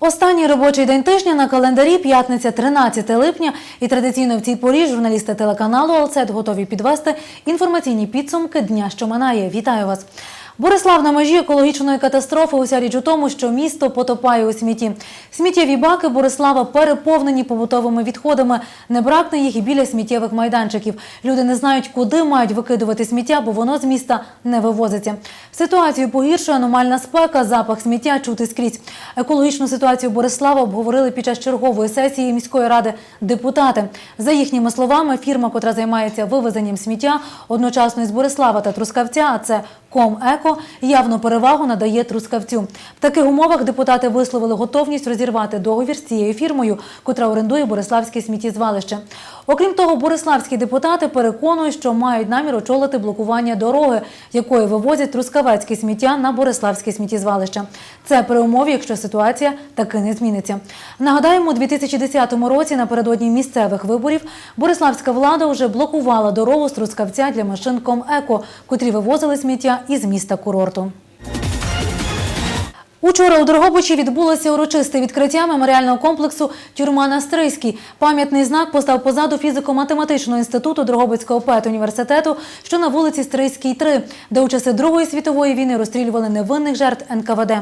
Останній робочий день тижня на календарі п'ятниця 13 липня. І традиційно в цій порі журналісти телеканалу «Алсет» готові підвести інформаційні підсумки дня, що минає. Вітаю вас. Борислав на межі екологічної катастрофи. Уся річ у тому, що місто потопає у смітті. Сміттєві баки Борислава переповнені побутовими відходами. Не бракне їх і біля сміттєвих майданчиків. Люди не знають, куди мають викидувати сміття, бо воно з міста не вивозиться. Ситуацію погіршує аномальна спека, запах сміття чути скрізь. Екологічну ситуацію Борислава обговорили під час чергової сесії міської ради депутати. За їхніми словами, фірма, котра займається вивезенням сміття, одночасно із Борислава та Трускавця, а це Комеко, явно перевагу надає Трускавцю. В таких умовах депутати висловили готовність розірвати договір з цією фірмою, котра орендує Бориславське сміттєзвалище. Окрім того, бориславські депутати переконують, що мають намір очолити блокування дороги, якою вивозять трускавецьке сміття на Бориславське сміттєзвалище. Це при умові, якщо ситуація таки не зміниться. Нагадаємо, у 2010 році напередодні місцевих виборів бориславська влада вже блокувала дорогу з Трускавця для машин Комеко, котрі вивозили сміття із міста курорту. Учора у Дрогобичі відбулося урочисте відкриття меморіального комплексу Тюрма на Стрийській. Пам'ятний знак постав позаду фізико-математичного інституту Дрогобицького педуніверситету, що на вулиці Стрийській, 3, де у часи Другої світової війни розстрілювали невинних жертв НКВД.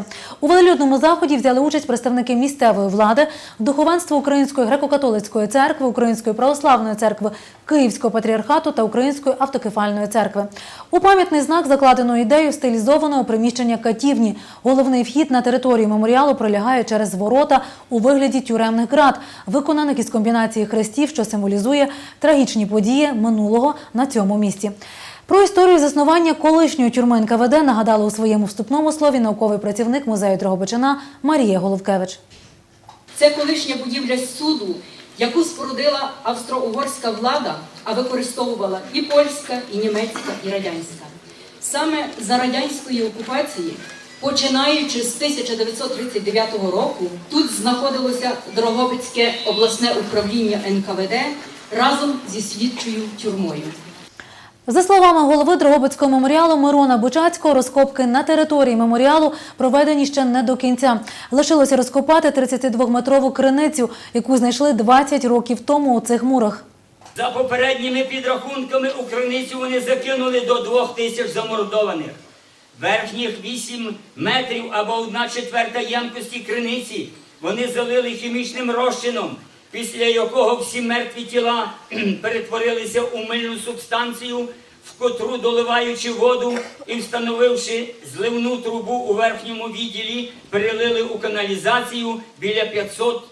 У велолюдному заході взяли участь представники місцевої влади, духовенства Української греко-католицької церкви, Української православної церкви, Київського патріархату та Української автокефальної церкви. У пам'ятний знак закладено ідею стилізованого приміщення катівні. Головний вхід на територію меморіалу пролягає через ворота у вигляді тюремних град, виконаних із комбінації хрестів, що символізує трагічні події минулого на цьому місці. Про історію заснування колишньої тюрми НКВД нагадала у своєму вступному слові науковий працівник музею Дрогобичина Марія Головкевич. Це колишня будівля суду, яку спорудила австро-угорська влада, а використовувала і польська, і німецька, і радянська. Саме за радянської окупації, починаючи з 1939 року, тут знаходилося Дрогобицьке обласне управління НКВД разом зі слідчою тюрмою. За словами голови Дрогобицького меморіалу Мирона Бучацького, розкопки на території меморіалу проведені ще не до кінця. Лишилося розкопати 32-метрову криницю, яку знайшли 20 років тому у цих мурах. За попередніми підрахунками у криницю вони закинули до двох тисяч замордованих. Верхніх 8 метрів або одна четверта ємкості криниці вони залили хімічним розчином, після якого всі мертві тіла перетворилися у мильну субстанцію, в котру доливаючи воду і встановивши зливну трубу у верхньому відділі, перелили у каналізацію біля 500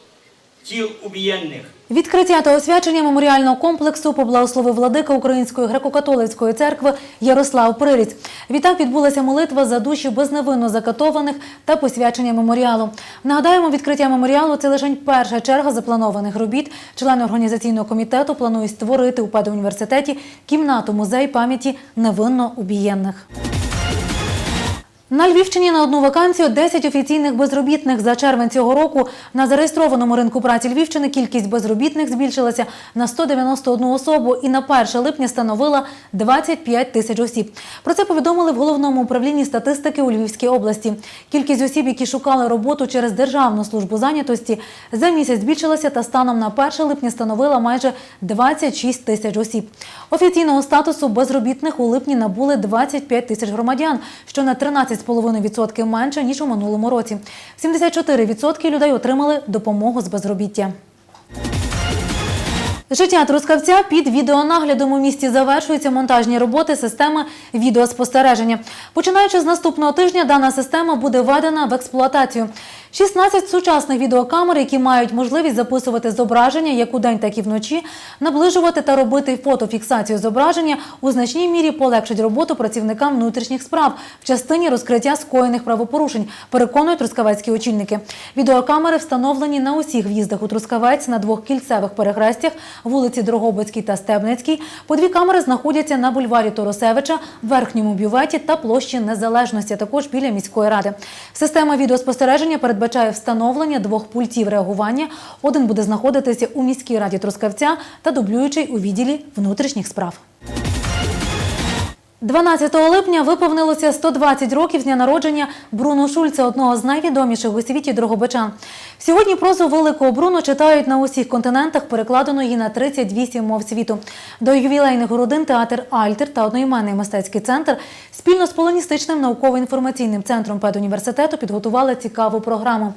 тіл убієнних. Відкриття та освячення меморіального комплексу поблагословив владика Української греко-католицької церкви Ярослав Приріць. Відтак відбулася молитва за душі безневинно закатованих та посвячення меморіалу. Нагадаємо, відкриття меморіалу це лише перша черга запланованих робіт. Члени організаційного комітету планують створити у педуніверситеті кімнату музей пам'яті невинно убієнних. На Львівщині на одну вакансію 10 офіційних безробітних за червень цього року. На зареєстрованому ринку праці Львівщини кількість безробітних збільшилася на 191 особу і на 1 липня становила 25 тисяч осіб. Про це повідомили в головному управлінні статистики у Львівській області. Кількість осіб, які шукали роботу через Державну службу зайнятості, за місяць збільшилася та станом на 1 липня становила майже 26 тисяч осіб. Офіційного статусу безробітних у липні набули 25 тисяч громадян, що на 13,5% менше ніж у минулому році. 74% людей отримали допомогу з безробіття. Життя Трускавця під відеонаглядом у місті завершуються монтажні роботи системи відеоспостереження. Починаючи з наступного тижня, дана система буде введена в експлуатацію. 16 сучасних відеокамер, які мають можливість записувати зображення як у день, так і вночі, наближувати та робити фотофіксацію зображення у значній мірі полегшить роботу працівникам внутрішніх справ в частині розкриття скоєних правопорушень, переконують трускавецькі очільники. Відеокамери встановлені на усіх в'їздах у Трускавець на двох кільцевих перехрестях вулиці Дрогобицькій та Стебницькій. По дві камери знаходяться на бульварі Торосевича, верхньому бюветі та площі Незалежності, також біля міської ради. Система відеоспостереження передбачає встановлення двох пультів реагування. Один буде знаходитися у міській раді Трускавця та дублюючий у відділі внутрішніх справ. 12 липня виповнилося 120 років з дня народження Бруно Шульца, одного з найвідоміших у світі дрогобичан. Сьогодні прозу великого Бруно читають на усіх континентах, перекладено її на 38 мов світу. До ювілейних родин театр Альтер та одноіменний мистецький центр спільно з Полоністичним науково-інформаційним центром педуніверситету підготували цікаву програму.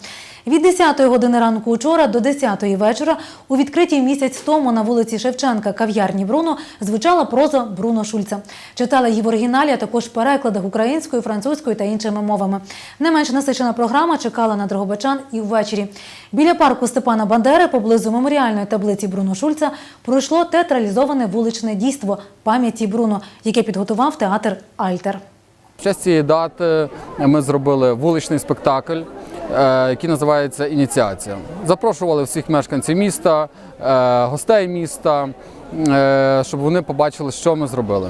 Від 10 години ранку учора до 10 вечора у відкритій місяць тому на вулиці Шевченка кав'ярні Бруно звучала проза Бруно Шульца. Читали її в оригіналі, а також в перекладах українською, французькою та іншими мовами. Не менш насичена програма чекала на Дрогобичан і ввечері. Біля парку Степана Бандери, поблизу меморіальної таблиці Бруно Шульца, пройшло театралізоване вуличне дійство пам'яті Бруно, яке підготував театр Альтер. В честь цієї дати ми зробили вуличний спектакль, е, який називається Ініціація. Запрошували всіх мешканців міста, е, гостей міста, е, щоб вони побачили, що ми зробили.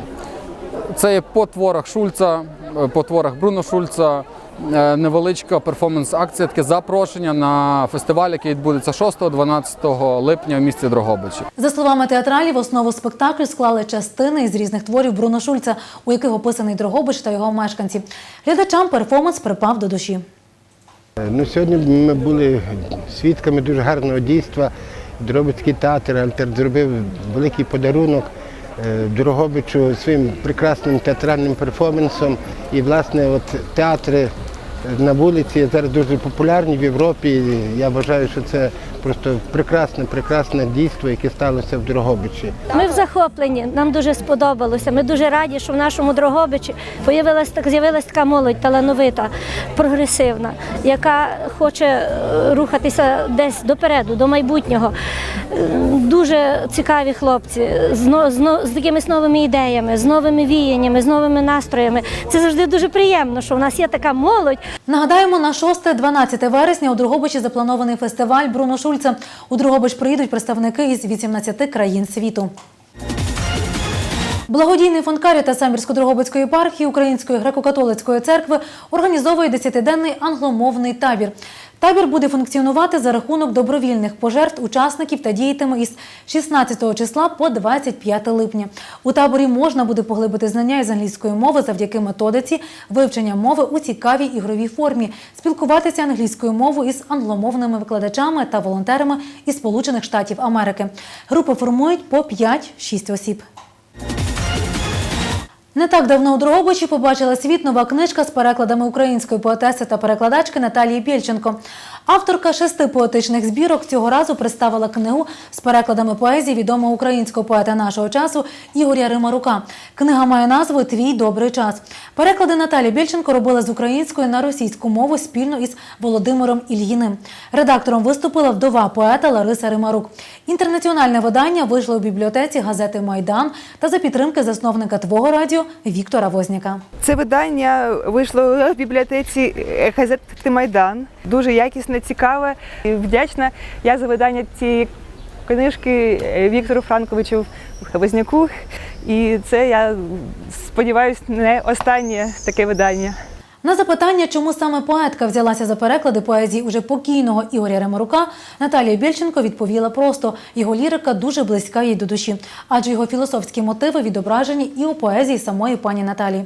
Це є по творах Шульца, е, по творах Бруно Шульца. е, Невеличка перформанс-акція, таке запрошення на фестиваль, який відбудеться 6-12 липня в місті Дрогобичі. За словами театралів, основу спектаклю склали частини із різних творів Бруно Шульца, у яких описаний Дрогобич та його мешканці. Глядачам перформанс припав до душі. Ну, сьогодні ми були свідками дуже гарного дійства. Дробицький театр Альтер зробив великий подарунок е, Дрогобичу своїм прекрасним театральним перформансом. І, власне, от театри на вулиці зараз дуже популярні в Європі. Я вважаю, що це просто прекрасне, прекрасне дійство, яке сталося в Дрогобичі. Ми в захопленні, нам дуже сподобалося. Ми дуже раді, що в нашому Дрогобичі появилась так, з'явилась така молодь талановита, прогресивна, яка хоче е, рухатися десь допереду, до майбутнього. Дуже цікаві хлопці з, з, з якимись новими ідеями, з новими віяннями, з новими настроями. Це завжди дуже приємно, що в нас є така молодь. Нагадаємо, на 6-12 вересня у Дрогобичі запланований фестиваль Бруно Шульца. У Дрогобич приїдуть представники із 18 країн світу. Благодійний фонд Каріта Самбірсько-Дрогобицької єпархії Української греко-католицької церкви організовує десятиденний англомовний табір. Табір буде функціонувати за рахунок добровільних пожертв учасників та діятиме із 16 числа по 25 липня. У таборі можна буде поглибити знання із англійської мови завдяки методиці вивчення мови у цікавій ігровій формі, спілкуватися англійською мовою із англомовними викладачами та волонтерами із Сполучених Штатів Америки. Групи формують по 5-6 осіб. Не так давно у Дрогобичі побачила світ нова книжка з перекладами української поетеси та перекладачки Наталії Бєльченко. Авторка шести поетичних збірок цього разу представила книгу з перекладами поезії відомого українського поета нашого часу Ігоря Римарука. Книга має назву Твій добрий час. Переклади Наталі Бєльченко робила з української на російську мову спільно із Володимиром Ільїним. Редактором виступила вдова поета Лариса Римарук. Інтернаціональне видання вийшло у бібліотеці газети Майдан та за підтримки засновника Твого радіо Віктора Возняка. Це видання вийшло в бібліотеці е, газети Майдан. Дуже якісне, цікаве. І Вдячна я за видання цієї книжки е, Віктору Франковичу Возняку. І це я сподіваюся, не останнє таке видання. На запитання, чому саме поетка взялася за переклади поезії уже покійного Ігоря Ремарука, Наталія Бєльченко відповіла просто: його лірика дуже близька їй до душі, адже його філософські мотиви відображені і у поезії самої пані Наталії.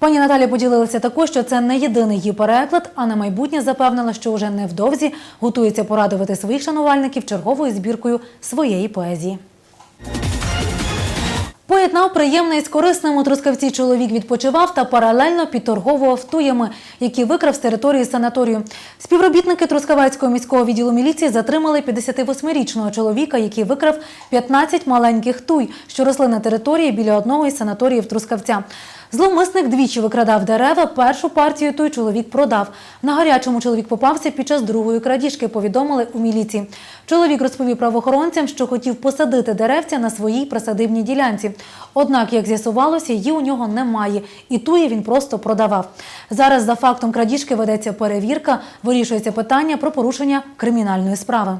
Пані Наталя поділилася також, що це не єдиний її переклад, а на майбутнє запевнила, що вже невдовзі готується порадувати своїх шанувальників черговою збіркою своєї поезії. Поєднав приємне із корисним у Трускавці чоловік відпочивав та паралельно підторговував туями, які викрав з території санаторію. Співробітники Трускавецького міського відділу міліції затримали 58-річного чоловіка, який викрав 15 маленьких туй, що росли на території біля одного із санаторіїв Трускавця. Зловмисник двічі викрадав дерева. Першу партію той чоловік продав. На гарячому чоловік попався під час другої крадіжки, повідомили у міліції. Чоловік розповів правоохоронцям, що хотів посадити деревця на своїй присадибній ділянці. Однак, як з'ясувалося, її у нього немає, і туї він просто продавав. Зараз за фактом крадіжки ведеться перевірка, вирішується питання про порушення кримінальної справи.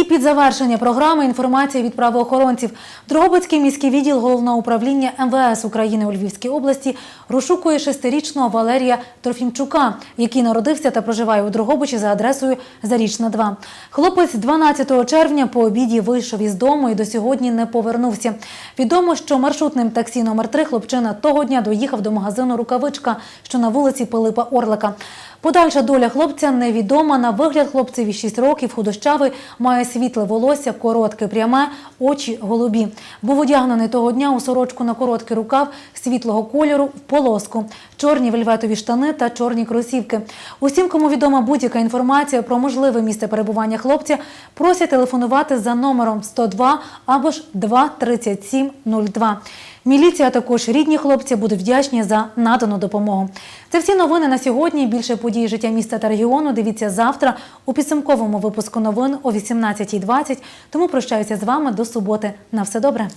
І під завершення програми інформація від правоохоронців. Дрогобицький міський відділ головного управління МВС України у Львівській області розшукує шестирічного Валерія Трофімчука, який народився та проживає у Дрогобичі за адресою Зарічна 2. Хлопець 12 червня по обіді вийшов із дому і до сьогодні не повернувся. Відомо, що маршрутним таксі номер 3 хлопчина того дня доїхав до магазину Рукавичка, що на вулиці Пилипа Орлика. Подальша доля хлопця невідома. На вигляд хлопцеві 6 років, худощавий, має світле волосся, коротке, пряме, очі голубі. Був одягнений того дня у сорочку на короткий рукав світлого кольору в полоску, чорні вельветові штани та чорні кросівки. Усім, кому відома будь-яка інформація про можливе місце перебування хлопця, просять телефонувати за номером 102 або ж 23702. Міліція, також рідні хлопці будуть вдячні за надану допомогу. Це всі новини на сьогодні. Більше подій життя міста та регіону. Дивіться завтра у підсумковому випуску новин о 18.20. Тому прощаюся з вами до суботи. На все добре.